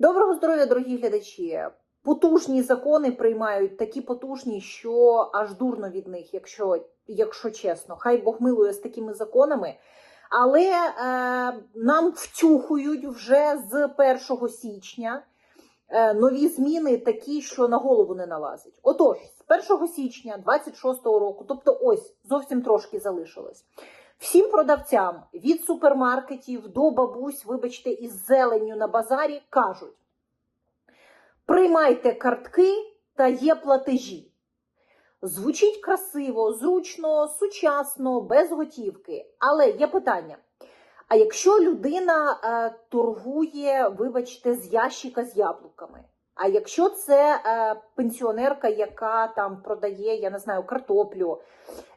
Доброго здоров'я, дорогі глядачі! Потужні закони приймають такі потужні, що аж дурно від них, якщо, якщо чесно. Хай Бог милує з такими законами. Але е, нам втюхують вже з 1 січня е, нові зміни, такі, що на голову не налазить. Отож, з 1 січня 26-го року, тобто ось зовсім трошки залишилось. Всім продавцям від супермаркетів до бабусь, вибачте, із зеленню на базарі кажуть: приймайте картки та є платежі. Звучить красиво, зручно, сучасно, без готівки. Але є питання: а якщо людина е, торгує, вибачте, з ящика з яблуками? А якщо це е, пенсіонерка, яка там продає, я не знаю, картоплю,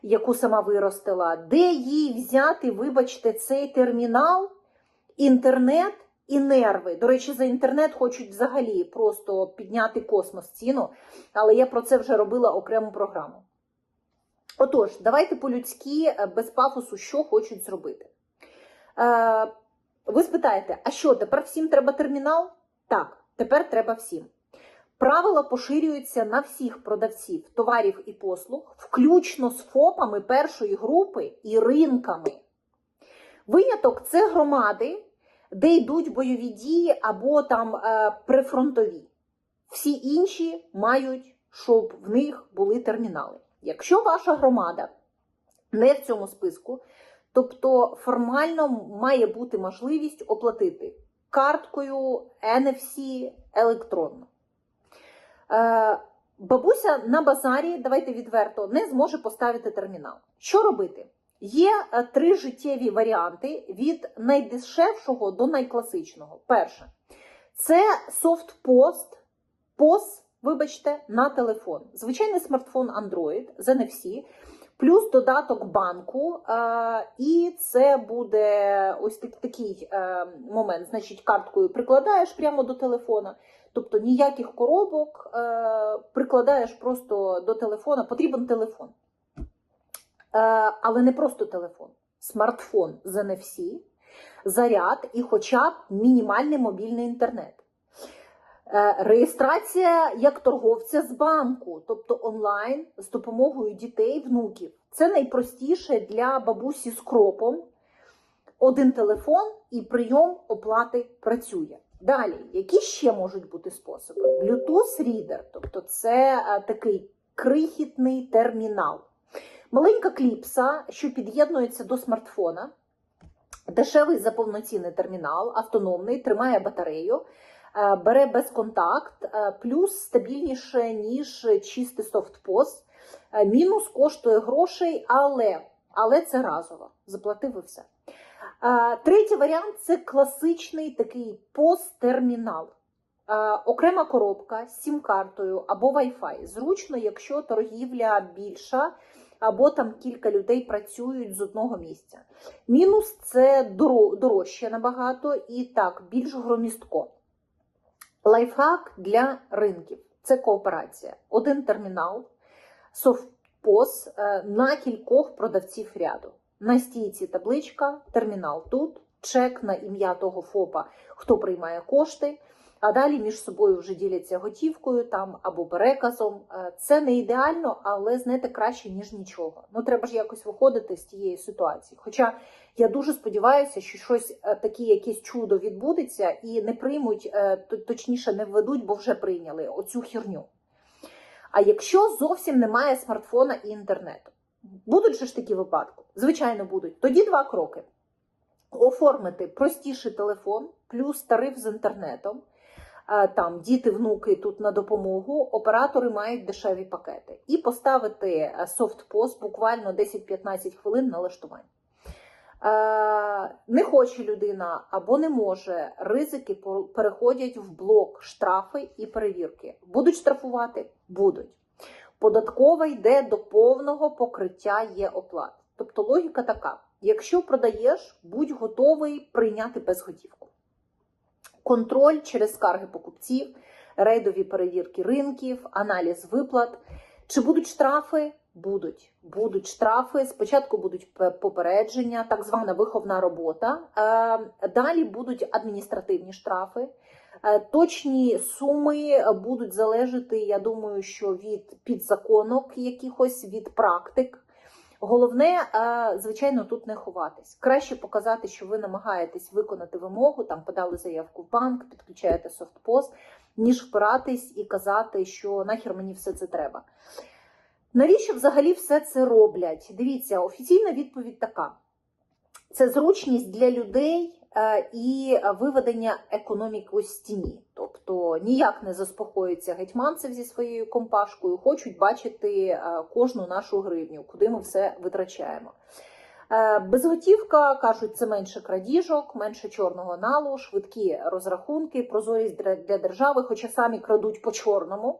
яку сама виростила, де їй взяти, вибачте, цей термінал, інтернет і нерви? До речі, за інтернет хочуть взагалі просто підняти космос ціну, але я про це вже робила окрему програму. Отож, давайте по-людськи, е, без пафосу, що хочуть зробити. Е, ви спитаєте, а що, тепер всім треба термінал? Так, тепер треба всім. Правила поширюються на всіх продавців товарів і послуг, включно з ФОПами першої групи і ринками. Виняток це громади, де йдуть бойові дії або там е, прифронтові. Всі інші мають, щоб в них були термінали. Якщо ваша громада не в цьому списку, тобто формально має бути можливість оплатити карткою NFC електронно. Е, бабуся на базарі, давайте відверто, не зможе поставити термінал. Що робити? Є е, три життєві варіанти від найдешевшого до найкласичного. Перше, це софт-пост, пост, вибачте, на телефон. Звичайний смартфон Android з NFC, плюс додаток банку. Е, і це буде ось так- такий е, момент. Значить, карткою прикладаєш прямо до телефона. Тобто ніяких коробок е, прикладаєш просто до телефона, потрібен телефон. Але не просто телефон, смартфон з NFC, заряд і хоча б мінімальний мобільний інтернет. Е, Реєстрація як торговця з банку, тобто онлайн з допомогою дітей, внуків. Це найпростіше для бабусі з кропом. Один телефон і прийом оплати працює. Далі, які ще можуть бути способи? Bluetooth Reader, тобто це е, такий крихітний термінал. Маленька кліпса, що під'єднується до смартфона, дешевий за повноцінний термінал, автономний, тримає батарею, бере безконтакт, е, плюс стабільніше, ніж чистий софтпост. Е, Мінус коштує грошей, але, але це разово. Заплатив і все. Е, Третій варіант це класичний такий посттермінал. Е, Окрема коробка з сім-картою або Wi-Fi. Зручно, якщо торгівля більша, або там кілька людей працюють з одного місця. Мінус це дорожче набагато і так, більш громістко. Лайфхак для ринків це кооперація. Один термінал, софтпос е, на кількох продавців ряду. На стійці табличка, термінал тут, чек на ім'я того ФОПа, хто приймає кошти. А далі між собою вже діляться готівкою там або переказом. Е, Це не ідеально, але знаєте, краще ніж нічого. Ну треба ж якось виходити з тієї ситуації. Хоча я дуже сподіваюся, що щось е, таке, якесь чудо відбудеться, і не приймуть, е, точніше, не введуть, бо вже прийняли оцю херню. А якщо зовсім немає смартфона і інтернету, будуть же ж такі випадки? Звичайно, будуть. Тоді два кроки: оформити простіший телефон, плюс тариф з інтернетом. Е, Там діти, внуки тут на допомогу, оператори мають дешеві пакети. І поставити е, софтпост буквально 10-15 хвилин налаштування. Е, Не хоче людина або не може, ризики переходять в блок штрафи і перевірки. Будуть штрафувати? Будуть. Податкова йде до повного покриття є оплат. Тобто логіка така: якщо продаєш, будь готовий прийняти безготівку. Контроль через скарги покупців, рейдові перевірки ринків, аналіз виплат. Чи будуть штрафи? Будуть. Будуть штрафи. Спочатку будуть попередження, так звана виховна робота. Е, Далі будуть адміністративні штрафи. Е, Точні суми будуть залежати, я думаю, що від підзаконок якихось, від практик. Головне, е, звичайно, тут не ховатись. Краще показати, що ви намагаєтесь виконати вимогу, там подали заявку в банк, підключаєте софтпост, ніж впиратись і казати, що нахер мені все це треба. Навіщо взагалі все це роблять? Дивіться, офіційна відповідь така: це зручність для людей е, і виведення економіки з тіні. Тобто ніяк не заспокоїться гетьманцев зі своєю компашкою, хочуть бачити е, кожну нашу гривню, куди ми все витрачаємо. Е, Безготівка кажуть, це менше крадіжок, менше чорного налу, швидкі розрахунки, прозорість для держави, хоча самі крадуть по чорному.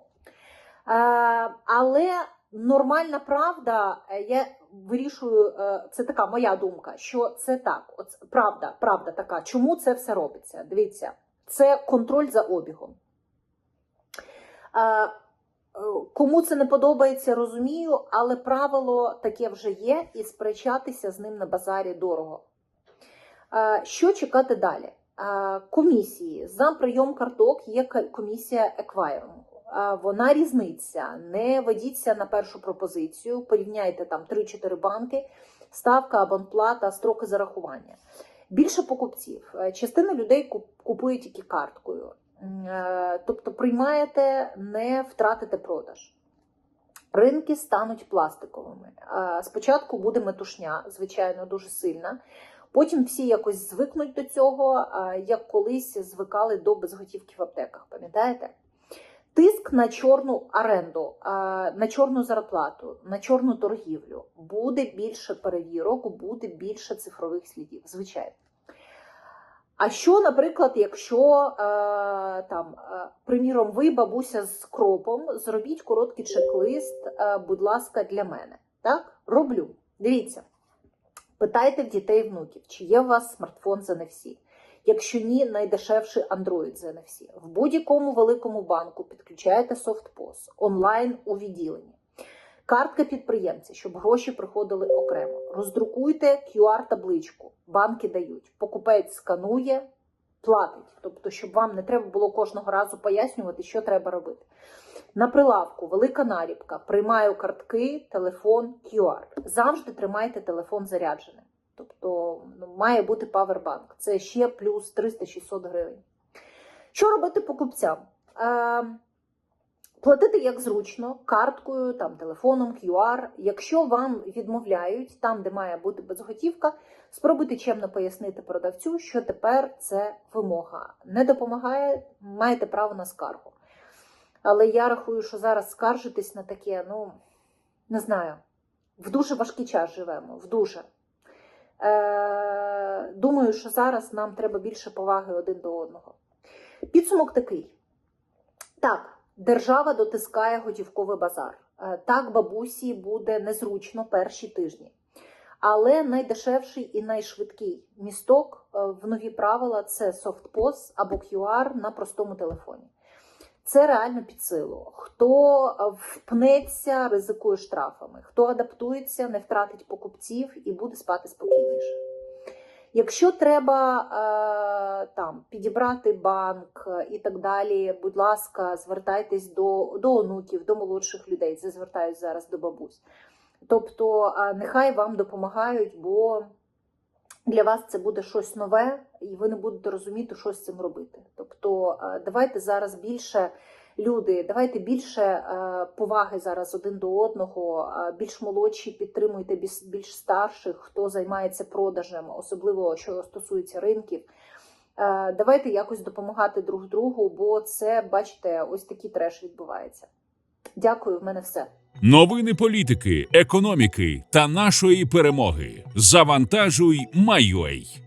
Е, Але нормальна правда, я вирішую, це така моя думка, що це так. От правда, правда така. Чому це все робиться? Дивіться, це контроль за обігом. Е, Кому це не подобається, розумію, але правило таке вже є, і сперечатися з ним на базарі дорого. Що чекати далі? Комісії за прийом карток є комісія еквайрингу. Вона різниця. Не ведіться на першу пропозицію, порівняйте там 3-4 банки, ставка, абонплата, строки зарахування. Більше покупців. Е, Частина людей куп- купує тільки карткою. Е, Тобто приймаєте, не втратите продаж. Ринки стануть пластиковими. Е, Спочатку буде метушня, звичайно, дуже сильна. Потім всі якось звикнуть до цього, як колись звикали до безготівки в аптеках. Пам'ятаєте? Тиск на чорну оренду, на чорну зарплату, на чорну торгівлю. Буде більше перевірок, буде більше цифрових слідів. Звичайно. А що, наприклад, якщо е, там, е, приміром, ви бабуся з кропом, зробіть короткий чек-лист, е, будь ласка, для мене. Так? Роблю. Дивіться, питайте в дітей внуків, чи є у вас смартфон за NFC. Якщо ні, найдешевший Android за NFC. В будь-якому великому банку підключаєте софтпос онлайн у відділенні. Картка підприємця, щоб гроші приходили окремо. Роздрукуйте QR-табличку. Банки дають. Покупець сканує, платить. Тобто, щоб вам не треба було кожного разу пояснювати, що треба робити. На прилавку велика наліпка. Приймаю картки, телефон, QR. Завжди тримайте телефон зарядженим. Тобто ну, має бути павербанк. Це ще плюс 300-600 гривень. Що робити покупцям? Е, Платити як зручно, карткою, там, телефоном, QR. Якщо вам відмовляють там, де має бути безготівка, спробуйте чемно пояснити продавцю, що тепер це вимога. Не допомагає, маєте право на скаргу. Але я рахую, що зараз скаржитись на таке, ну не знаю, в дуже важкий час живемо, в дуже. Е, думаю, що зараз нам треба більше поваги один до одного. Підсумок такий. Так, держава дотискає готівковий базар. Е, Так, бабусі буде незручно перші тижні. Але найдешевший і найшвидкий місток е, в нові правила це софтпос або QR на простому телефоні. Це реально під силу. Хто е, впнеться, ризикує штрафами, хто адаптується, не втратить покупців і буде спати спокійніше. Якщо треба е, там підібрати банк і так далі, будь ласка, звертайтесь до, до онуків, до молодших людей. Це звертаюсь зараз до бабусь. Тобто, е, нехай вам допомагають, бо для вас це буде щось нове, і ви не будете розуміти, що з цим робити. Тобто, е, давайте зараз більше. Люди, давайте більше е, поваги зараз один до одного. е, Більш молодші підтримуйте більш, старших, хто займається продажем, особливо що стосується ринків. Е, давайте якось допомагати друг другу, бо це, бачите, ось такий треш відбувається. Дякую, в мене все. Новини політики, економіки та нашої перемоги. Завантажуй, Майой.